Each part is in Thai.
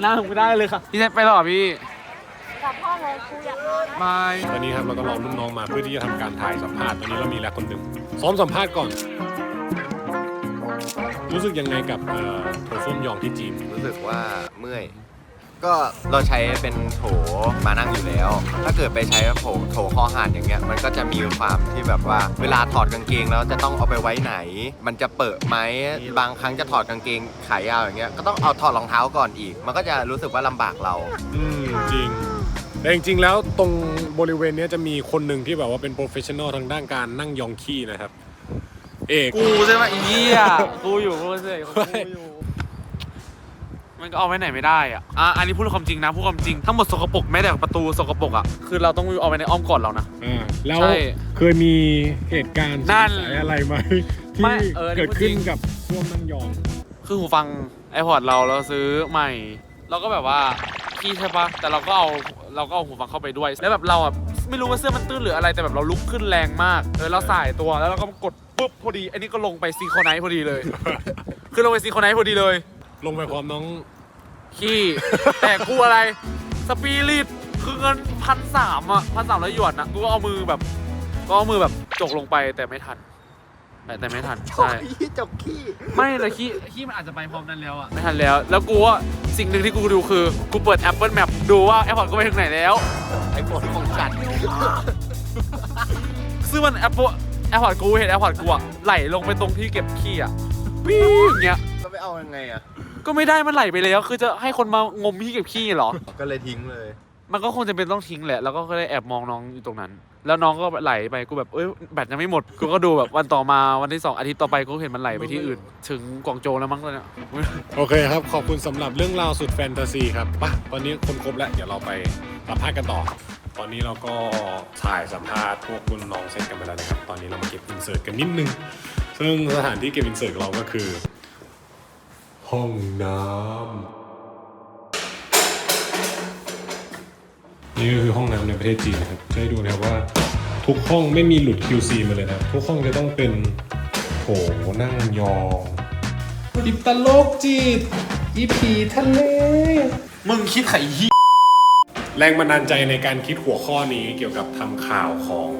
หน้าผมไม่ได้เลยค่ะ พี่แจ็คไปหรอพี่กลับห้องเลยครูอยากนอนนะ บายตอนนี้ครับเราก็รอรุ่นน้องมาเพื่อที่จะทำการถ่ายสัมภาษณ์ตอนนี้เรามีแล้วคนหนึ่งซ้อมสัมภาษณ์ก่อน รู้สึกยังไงกับเอ่อโถส้วมยองที่จีน รู้สึกว่าเมื่อย ก็เราใช้เป็นโถมานั่งอยู่แล้ว ถ้าเกิดไปใช้โถโถคอห่านอย่างเงี้ย มันก็จะมีความที่แบบว่า เวลาถอดกางเกงแล้วจะต้องเอาไปไว้ไหน มันจะเปิดไหมบางครั้งจะถอดกางเกงขายาวอย่างเงี้ย ก็ต้องเอาถอดรองเท้าก่อนอีก มันก็จะรู้สึกว่าลำบากเรา อืมจริง แต่จริงๆ แล้วตรงบริเวณเนี้ยจะมีคนหนึ่งที่แบบว่าเป็นโปรเฟชชั่นอลทางด้านการนั่งยองขี้นะครับ เอก กูใช่ไหมอีเหี้ยกูอยู่กูเฉยกูอยู่ มันก็เอาไว้ไหนไม่ได้อะอะอันนี้พูดความจริงนะพูดความจริงทั้งหมดสกปรกแม้แต่ประตูสกปรกอะคือเราต้องเอาไว้ในอ้อมกอดเรานะ อ่าแล้วใช่เคยมีเหตุการณ์นั่นสงสัยอะไรไหมไม่ที่เออเกิดขึ้นจริงกับส้วมนั่งยอง คือหูฟัง iPod เราเราซื้อใหม่ เราก็แบบว่าขี้ใช่ปะแต่เราก็เอาเราก็เอาหูฟังเข้าไปด้วย แล้วแบบเราอะไม่รู้ว่าเสื้อมันตื้นหรืออะไรแต่แบบเราลุกขึ้นแรงมากเออเราสายตัวแล้วเราก็กดปุ๊บพอดี อันนี้ก็ลงไปซีโคไนท์พอดีเลย คือลงไปซีโคไนท์พอดีเลย ลงไปพร้อมน้อง ขี้ แต่กูอะไร สปิริตคือเงินพันสามอะพันสามร้อยหยวนนะกูก็เอามือแบบ ก็เอามือแบบจกลงไปแต่ไม่ทัน แต่แต่ไม่ทันใช่จบขี้ไม่เลยขี้ขี้มันอาจจะไปพร้อมนั้นแล้วอะไม่ทันแล้ว แล้วกูว่าสิ่งหนึ่งที่กูดูคือ กูเปิด Apple Map ดูว่า Apple กูไปถึงไหนแล้ว ไอ้ฝนของฉันซึ่งมัน Apple Apple กูเห็น Apple กูอะไหลลงไปตรงที่เก็บขี้อะวิ่งอย่างเงี้ยก็ไปเอายังไงอะ ก็ไม่ได้มันไหลไปแล้ว คือจะให้คนมางมที่เก็บขี้เหรอ ก็เลยทิ้งเลย มันก็คงจะเป็นต้องทิ้งแหละ แล้วก็เลยแอบมองน้องอยู่ตรงนั้น แล้วน้องก็ไหลไป กูแบบ เอ้ย แบตยังไม่หมด กูก็ดูแบบวันต่อมา วันที่สองอาทิตย์ต่อไป กูเห็นมันไหลไปที่อื่น ถึงกวางโจวแล้วมั้งตอนเนี้ย โอเคครับ ขอบคุณสำหรับเรื่องราวสุดแฟนตาซีครับป่ะตอนนี้คนครบแล้ว เดี๋ยวเราไปสัมภาษณ์กันต่อ ตอนนี้เราก็ถ่ายสัมภาษณ์พวกคุณน้องเสร็จกันไปแล้วนะครับ ตอนนี้เรามาเก็บอินเสิร์ตกันนิดนึง ซึ่งสถานที่เก็บอินเสิร์ตของเราก็คือ ห้องน้ำนี่ก็คือห้องน้ำในประเทศจีนนะครับจะให้ดูนะครับว่า ทุกห้องไม่มีหลุด QC มาเลยนะครับทุกห้องจะต้องเป็นโถนั่งยองอิตาโลกจีดอีผีทะเล มึงคิดไข่ยี่แรงบันดาลใจในการคิดหัวข้อนี้เกี่ยวกับทำข่าวของ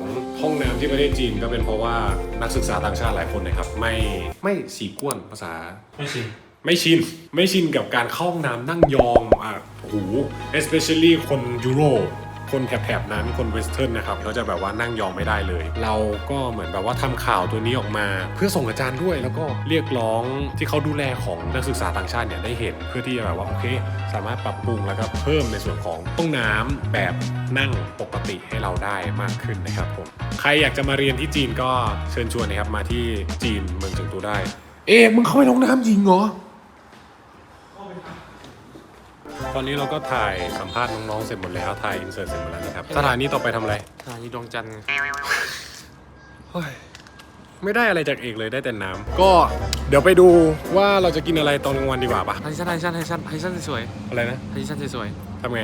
ห้องน้ำที่ประเทศจีนก็เป็นเพราะว่านักศึกษาต่างชาติหลายคนนะครับ ไม่ไม่สีก้วนภาษาไม่ชิน ไม่ชิน ไม่ชินกับการเข้าห้องน้ำนั่งยองอะโอ้โห especially คนยุโรปคนแถบๆนั้นคนเวสเทิร์นนะครับเขาจะแบบว่านั่งยองไม่ได้เลย เราก็เหมือนแบบว่าทำข่าวตัวนี้ออกมา เพื่อส่งอาจารย์ด้วย แล้วก็เรียกร้องที่เขาดูแลของนักศึกษาต่างชาติเนี่ยได้เห็น เพื่อที่จะแบบว่าโอเค สามารถปรับปรุงแล้วก็เพิ่มในส่วนของห้องน้ำแบบนั่งปกติให้เราได้มากขึ้นนะครับผมใครอยากจะมาเรียนที่จีนก็เชิญชวนนะครับมาที่จีนเมืองเฉิงตูได้ เอ๊ะมึงเข้าไปห้องน้ำจริงเหรอ ตอนนี้เราก็ถ่ายสัมภาษณ์น้องๆเสร็จหมดแล้วถ่ายอินเสิร์ตเสร็จหมดแล้วนะครับสถานีต่อไปทำอะไรสถานีดวงจันทร์เฮ้ยไม่ได้อะไรจากเอกเลยได้แต่น้ำก็เดี๋ยวไปดูว่าเราจะกินอะไรตอนกลางวันดีกว่าปะไฮชั่นไฮชั่นไฮชั่นไฮชั่นสวยอะไรนะๆไฮชั่นสวยทำไง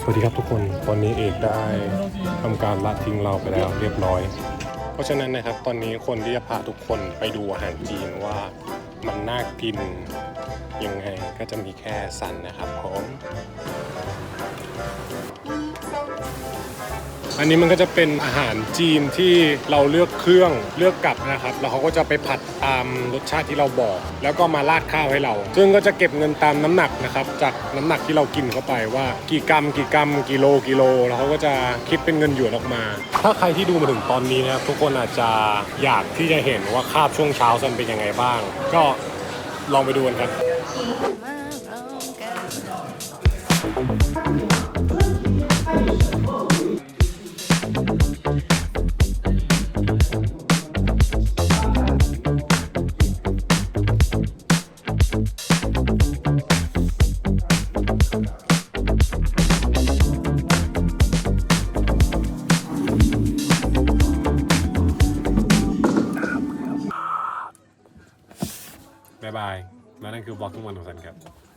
สวัสดีครับทุกคนตอนนี้เอกได้ทำการละทิ้งเราไปแล้วเรียบร้อย เพราะฉะนั้นนะครับตอนนี้คนที่จะพาทุกคนไปดูอาหารจีนว่ามันน่ากิน ยังไงก็จะมีแค่สันนะครับผมอันนี้มันก็จะเป็นอาหารจีนที่เราเลือกเครื่องเลือกกับนะครับ แล้วเขาก็จะไปผัดตามรสชาติที่เราบอก แล้วก็มาราดข้าวให้เรา ซึ่งก็จะเก็บเงินตามน้ำหนักนะครับ จากน้ำหนักที่เรากินเข้าไปว่ากี่กรัมกี่กรัมกิโลกิโล แล้วเขาก็จะคิดเป็นเงินหยวนออกมา ถ้าใครที่ดูมาถึงตอนนี้นะครับทุกคนอาจจะอยากที่จะเห็นว่าคาบช่วงเช้าซันเป็นยังไงบ้าง ก็ลองไปดูกันครับ บ๊า ยบาย